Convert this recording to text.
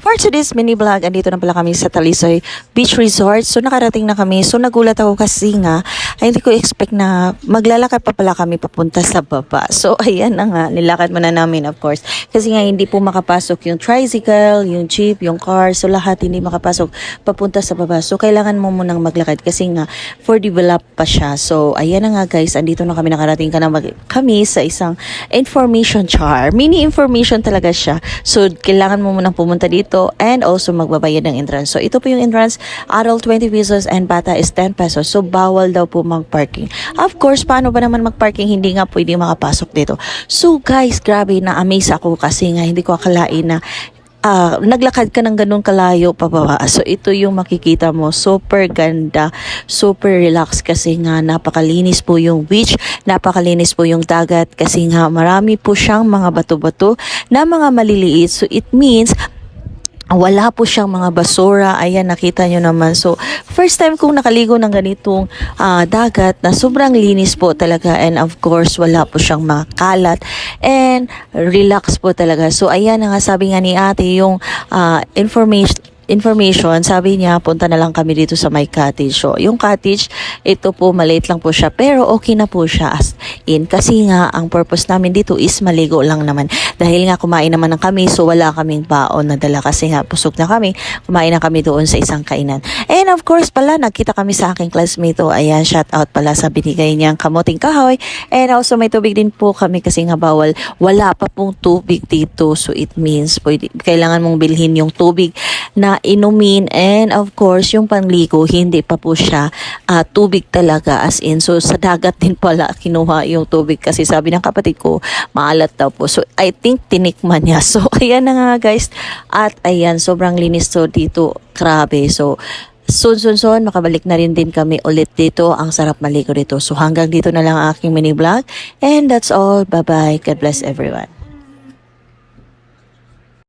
For today's mini vlog, andito na pala kami sa Talisoy Beach Resort. So nakarating na kami. So nagulat ako kasi nga, ay hindi ko expect na maglalakad pa pala kami papunta sa baba. So ayan na nga, nilakad muna namin of course. Kasi nga hindi po makapasok yung tricycle, yung jeep, yung car. So lahat hindi makapasok papunta sa baba. So kailangan mo munang maglakad kasi nga for develop pa siya. So ayan na nga guys, andito na kami nakarating ka na mag- kami sa isang information char. Mini information talaga siya. So kailangan mo munang pumunta dito and also magbabayad ng entrance. So ito po yung entrance, adult 20 pesos and bata is 10 pesos. So bawal daw po mag-parking. Of course, paano ba naman mag-parking? Hindi nga pwede makapasok dito. So guys, grabe na-amaze ako kasi nga hindi ko akalain na ah, naglakad ka ng ganun kalayo pababa. So ito yung makikita mo, super ganda, super relax kasi nga napakalinis po yung beach, napakalinis po yung dagat kasi nga marami po siyang mga bato-bato na mga maliliit. So it means wala po siyang mga basura. Ayan, nakita nyo naman. So, first time kong nakaligo ng ganitong ah, dagat na sobrang linis po talaga. And of course, wala po siyang mga kalat. And relax po talaga. So, ayan nga sabi nga ni ate yung ah, information information, sabi niya, punta na lang kami dito sa my cottage. So, yung cottage, ito po, maliit lang po siya, pero okay na po siya as in. Kasi nga, ang purpose namin dito is maligo lang naman. Dahil nga, kumain naman ng kami, so wala kaming baon na dala. Kasi nga, pusok na kami, kumain na kami doon sa isang kainan. And of course pala, nagkita kami sa aking classmate. Oh, ayan, shout out pala sa binigay niyang kamuting kahoy. And also, may tubig din po kami kasi nga bawal. Wala pa pong tubig dito. So, it means, pwede, kailangan mong bilhin yung tubig na inumin and of course yung pangligo hindi pa po siya ah, tubig talaga as in. So sa dagat din pala kinuha yung tubig kasi sabi ng kapatid ko maalat daw po. So I think tinikman niya. So ayan na nga guys. At ayan sobrang linis to dito. Grabe. So soon soon soon makabalik na rin din kami ulit dito. Ang sarap maligo dito. So hanggang dito na lang ang aking mini vlog. And that's all. Bye bye God bless everyone